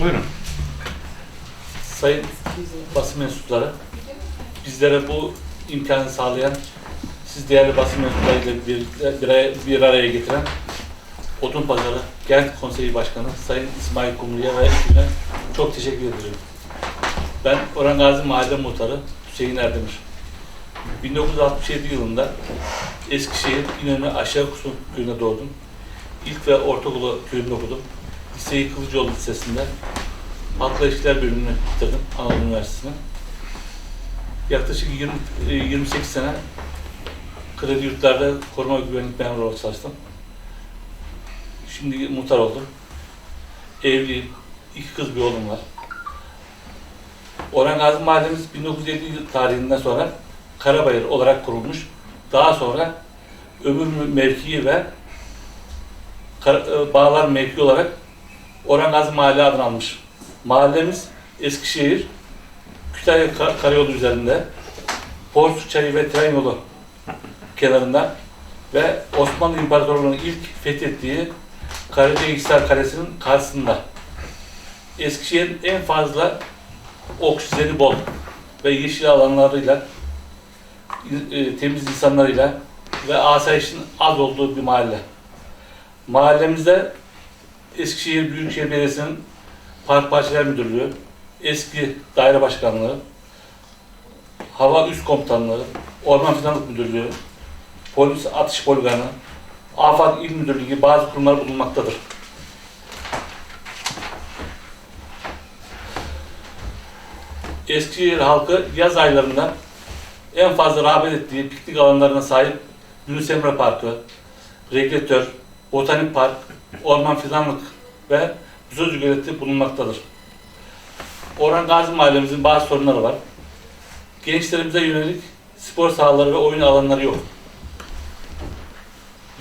Buyurun. Sayın basın mensupları, bizlere bu imkanı sağlayan, siz değerli basın mensuplarıyla bir, bir, bir araya getiren Odun Pazarı Genç Konseyi Başkanı Sayın İsmail Kumru'ya ve ekibine çok teşekkür ederim. Ben Orhan Gazi Mahalle Muhtarı Hüseyin Erdemir. 1967 yılında Eskişehir İnönü Aşağı Kusun köyünde doğdum. İlk ve ortaokulu köyünde okudum. Liseyi Kılıcıoğlu Lisesi'nde Halkla İlişkiler bölümünü bitirdim Anadolu Üniversitesi'ne. Yaklaşık 20, e, 28 sene kredi yurtlarda koruma ve güvenlik memuru olarak çalıştım. Şimdi muhtar oldum. Evliyim. İki kız bir oğlum var. Orhan Gazi Mahallemiz 1950 yıl tarihinden sonra Karabayır olarak kurulmuş. Daha sonra ömür mevkii ve e, Bağlar mevki olarak Orhan Gazi Mahalle adını almış. Mahallemiz Eskişehir, Kütahya Ka- Karayolu üzerinde, Porsu Çayı ve tren yolu kenarında ve Osmanlı İmparatorluğu'nun ilk fethettiği Karacahisar Kalesi'nin karşısında. Eskişehir'in en fazla oksijeni bol ve yeşil alanlarıyla, e, temiz insanlarıyla ve asayişin az olduğu bir mahalle. Mahallemizde Eskişehir Büyükşehir Belediyesi'nin Park Bahçeler Müdürlüğü, eski daire başkanlığı, hava üst komutanlığı, orman fidanlık müdürlüğü, polis atış poliganı, AFAD İl Müdürlüğü gibi bazı kurumlar bulunmaktadır. Eskişehir halkı yaz aylarında en fazla rağbet ettiği piknik alanlarına sahip Yunus Emre Parkı, Regülatör, Botanik Park, Orman Fidanlık ve Sözcü Göleti bulunmaktadır. Orhan Gazi Mahallemizin bazı sorunları var. Gençlerimize yönelik spor sahaları ve oyun alanları yok.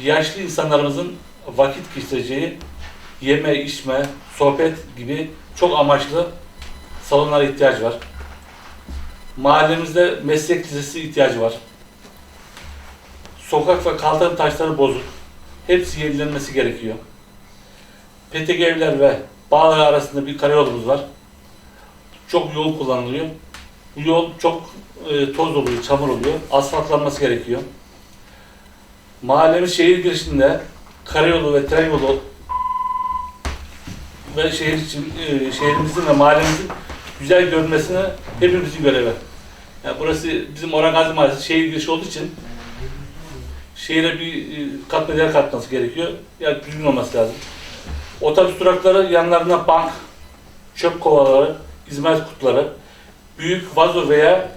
Yaşlı insanlarımızın vakit geçireceği yeme, içme, sohbet gibi çok amaçlı salonlara ihtiyaç var. Mahallemizde meslek lisesi ihtiyacı var. Sokak ve kaldırım taşları bozuk. Hepsi yenilenmesi gerekiyor. Petek evler ve bağlar arasında bir karayolumuz var. Çok yoğun kullanılıyor. Bu yol çok e, toz oluyor, çamur oluyor. Asfaltlanması gerekiyor. Mahallemiz şehir girişinde karayolu ve tren yolu ve şehir için, e, şehrimizin ve mahallemizin güzel görünmesine hepimizin görevi. Yani burası bizim Orhan Gazi Mahallesi şehir girişi olduğu için şehire bir e, katma değer katması gerekiyor. Yani düzgün olması lazım. Otobüs durakları yanlarına bank, çöp kovaları, izmarit kutuları, büyük vazo veya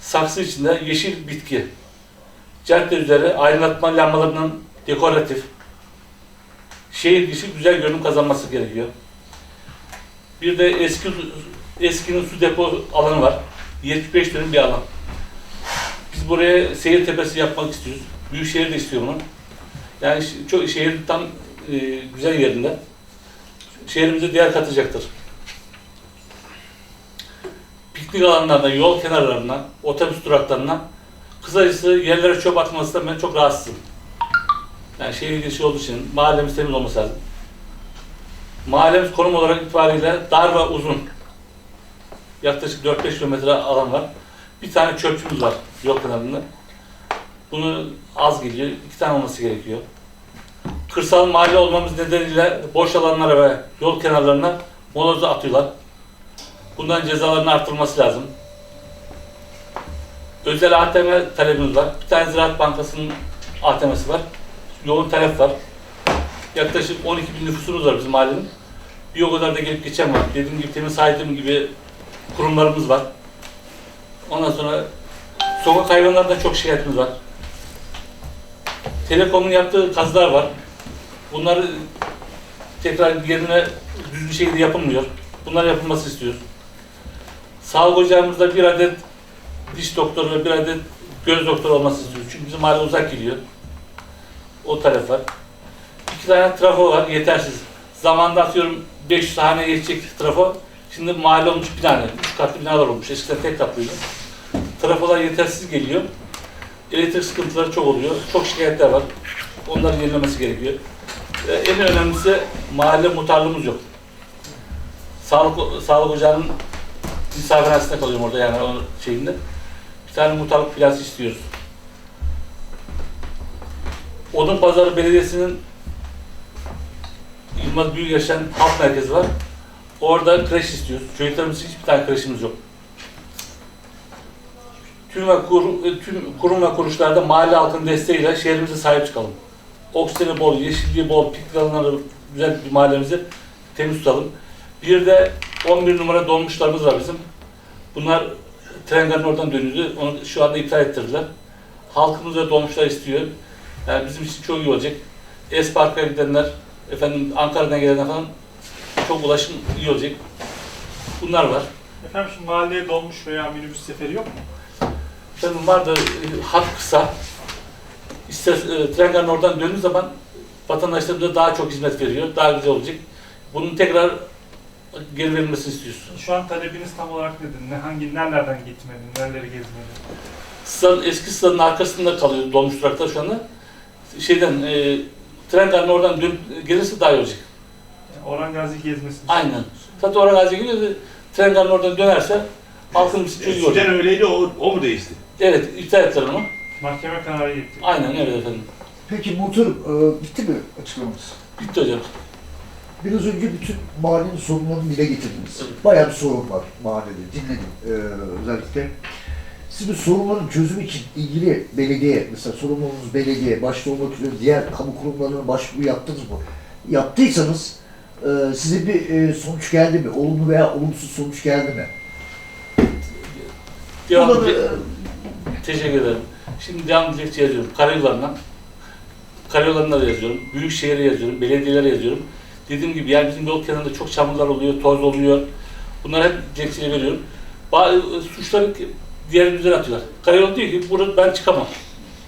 saksı içinde yeşil bitki, cadde üzeri aydınlatma lambalarının dekoratif, şehir dışı güzel görünüm kazanması gerekiyor. Bir de eski eskinin su depo alanı var. 75 dönüm bir alan. Buraya seyir tepesi yapmak istiyoruz. Büyükşehir de istiyor bunu. Yani çok şehir tam e, güzel yerinde. Şehrimize değer katacaktır. Piknik alanlarına, yol kenarlarına, otobüs duraklarına, kısacası yerlere çöp atmasından ben çok rahatsızım. Yani şehir girişi olduğu için mahallemiz temiz olması lazım. Mahallemiz konum olarak itibariyle dar ve uzun. Yaklaşık 4-5 kilometre alan var. Bir tane çöpçümüz var yol kenarında. Bunu az geliyor, iki tane olması gerekiyor. Kırsal mahalle olmamız nedeniyle boş alanlara ve yol kenarlarına moloz atıyorlar. Bundan cezaların artırılması lazım. Özel ATM talebimiz var. Bir tane Ziraat Bankası'nın ATM'si var. Yoğun talep var. Yaklaşık 12 bin nüfusumuz var bizim mahallenin. Bir o kadar da gelip geçen var. Dediğim gibi temiz saydığım gibi kurumlarımız var. Ondan sonra sokak hayvanlarından çok şikayetimiz var. Telekom'un yaptığı kazılar var. Bunları tekrar yerine düzgün şekilde yapılmıyor. Bunlar yapılması istiyoruz. Sağlık ocağımızda bir adet diş doktoru ve bir adet göz doktoru olması istiyoruz. Çünkü bizim mahalle uzak gidiyor. O talep var. İki tane trafo var, yetersiz. Zamanında atıyorum 500 hane geçecek trafo. Şimdi mahalle olmuş bir tane. Üç katlı binalar olmuş. Eskiden tek katlıydı. Trafolar yetersiz geliyor. Elektrik sıkıntıları çok oluyor. Çok şikayetler var. Onların yenilemesi gerekiyor. Ve en önemlisi mahalle muhtarlığımız yok. sağlık sağlık ocağının misafirhanesinde kalıyorum orada yani o şeyinde. Bir tane muhtarlık plası istiyoruz. Odun Pazarı Belediyesi'nin Yılmaz Büyükeşen Halk Merkezi var. Orada kreş istiyoruz. Çocuklarımız hiçbir tane kreşimiz yok. Tüm, ve kur, tüm kurum ve kuruluşlarda mahalle halkının desteğiyle şehrimize sahip çıkalım. Oksijeni bol, yeşilliği bol, piknik alanları güzel bir mahallemizi temiz tutalım. Bir de 11 numara dolmuşlarımız var bizim. Bunlar tren garının oradan dönüyordu. Onu şu anda iptal ettirdiler. Halkımız da dolmuşlar istiyor. Yani bizim için çok iyi olacak. Espark'a gidenler, efendim Ankara'dan gelenler falan çok ulaşım iyi olacak. Bunlar var. Efendim şimdi mahalleye dolmuş veya minibüs seferi yok mu? Efendim var da e, hat kısa. İster, e, tren garının oradan döndüğü zaman vatandaşlarımıza daha çok hizmet veriyor. Daha güzel olacak. Bunun tekrar geri verilmesini istiyoruz. Şu an talebiniz tam olarak nedir? Ne, hangi, nerelerden gitmeli, nereleri gezmeli? Stadın, eski stadın arkasında kalıyor dolmuş duraklar şu anda. Şeyden, e, tren garının oradan dön, gelirse daha iyi olacak. Yani Orhan Gazi gezmesi. Aynen. Zaten oraya gazi geliyor da tren garının oradan dönerse halkın için çok iyi olacak. Eskiden öyleydi, o, o mu değişti? Evet, iptal ettiler onu. Mahkeme kararı gitti. Aynen evet efendim. Peki muhtarım, e, bitti mi açıklamanız? Bitti hocam. Biraz önce bütün mahallenin sorunlarını dile getirdiniz. Evet. Bayağı bir sorun var mahallede, dinledim e, özellikle. Siz bu sorunların çözümü için ilgili belediye, mesela sorumluluğunuz belediye, başta olmak üzere diğer kamu kurumlarına başvuru yaptınız mı? Yaptıysanız e, size bir e, sonuç geldi mi? Olumlu veya olumsuz sonuç geldi mi? Devam Bunları, edecek. Teşekkür ederim. Şimdi devam dilekçe yazıyorum. Karayollarına. Karayollarına da yazıyorum. Büyükşehir'e yazıyorum. Belediyelere yazıyorum. Dediğim gibi yani bizim yol kenarında çok çamurlar oluyor, toz oluyor. Bunları hep dilekçeyle veriyorum. Bazı suçları diğer düzen atıyorlar. Karayol diyor ki burada ben çıkamam.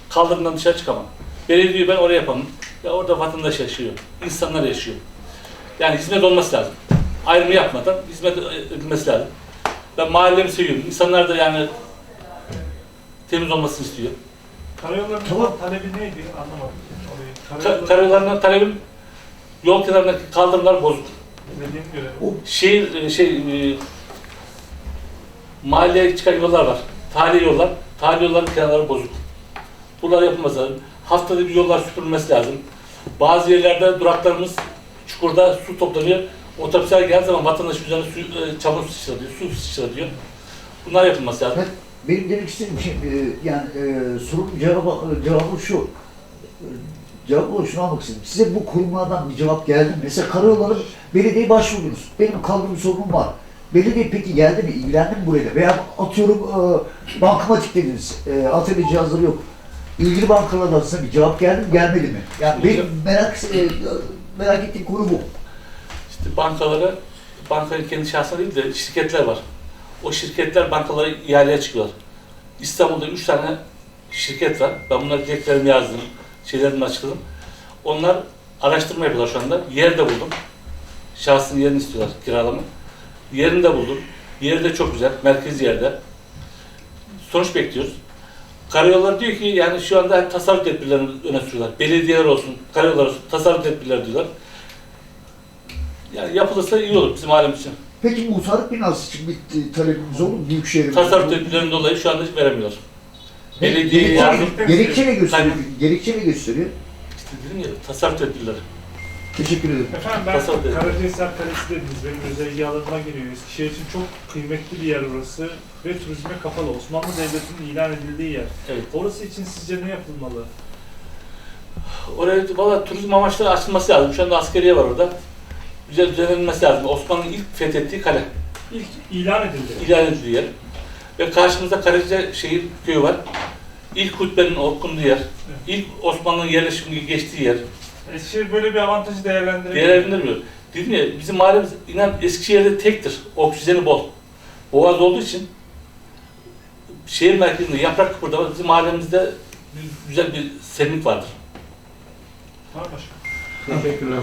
Kaldırımdan dışarı çıkamam. Belediye ben oraya yapamam. Ya orada vatandaş yaşıyor. insanlar yaşıyor. Yani hizmet olması lazım. Ayrımı yapmadan hizmet edilmesi lazım. Ben mahallemi seviyorum. İnsanlar da yani temiz olmasını istiyor. Karayollarının Tamam. talebi neydi? Anlamadım. Karayolları karayollarından talebim yol kenarındaki kaldırımlar bozuk. dediğim göre. O Şehir e, şey e, mahalleye çıkan yollar var. Tali yollar. Tali yolların kenarları bozuk. Bunlar yapılması lazım. Haftada bir yollar süpürülmesi lazım. Bazı yerlerde duraklarımız çukurda su toplanıyor. Otobüsler geldiği zaman vatandaş üzerine su, e, çamur sıçratıyor, su sıçratıyor. Bunlar yapılması lazım. Ben, benim demek istediğim şey, e, yani e, sorunun cevabı, cevabı şu. Cevabı şunu almak istedim. Size bu kurumlardan bir cevap geldi mi? Mesela karayolları belediyeye başvurdunuz. Benim kaldırım sorunum var. Belediye peki geldi mi? İlgilendi mi burayla? Veya atıyorum e, bankamatik dediniz. E, ATM cihazları yok. İlgili bankalardan size bir cevap geldi mi? Gelmedi mi? Yani benim merak, e, merak ettiğim konu bu. İşte bankalara, bankanın kendi şahsına değil de şirketler var. O şirketler bankalara ihaleye çıkıyorlar. İstanbul'da üç tane şirket var. Ben bunları dileklerimi yazdım, şeylerimi açıkladım. Onlar araştırma yapıyorlar şu anda. Yer de buldum. Şahsın yerini istiyorlar kiralama. Yerini de buldum. Yeri de çok güzel, merkez yerde. Sonuç bekliyoruz. Karayolları diyor ki yani şu anda tasarruf tedbirlerini öne sürüyorlar. Belediyeler olsun, karayollar olsun, tasarruf tedbirleri diyorlar. Yani yapılırsa iyi olur bizim alem için. Peki muhtarlık binası için bir e, talebimiz olur mu? Büyükşehir'in. Tasarruf tedbirlerinden dolayı şu anda hiç veremiyorlar. Belediye yardım, Gerekçe ne gösteriyor? Gerekçe ne gösteriyor? işte dedim ya tasarruf tedbirleri. Teşekkür ederim. Efendim ben Tasavvuf edelim. Karacahisar Kalesi dediniz. Benim özel alanıma giriyor. Eskişehir için çok kıymetli bir yer orası. Ve turizme kapalı. Osmanlı Devleti'nin ilan edildiği yer. Evet. Orası için sizce ne yapılmalı? Oraya valla turizm amaçlı açılması lazım. Şu anda askeriye var orada. Güzel düzenlenmesi lazım. Osmanlı'nın ilk fethettiği kale. İlk ilan edildi. ilan edildiği yer. Ve karşımızda Karaca şehir köyü var. İlk hutbenin okunduğu yer. İlk Osmanlı'nın yerleşimi geçtiği yer. Eskişehir böyle bir avantajı değerlendiremiyor. Değerlendirmiyor. Dedim ya bizim mahallemiz inan Eskişehir'de tektir. Oksijeni bol. Boğaz olduğu için şehir merkezinde yaprak kıpırdama bizim mahallemizde güzel bir serinlik vardır. Var başka. Teşekkürler.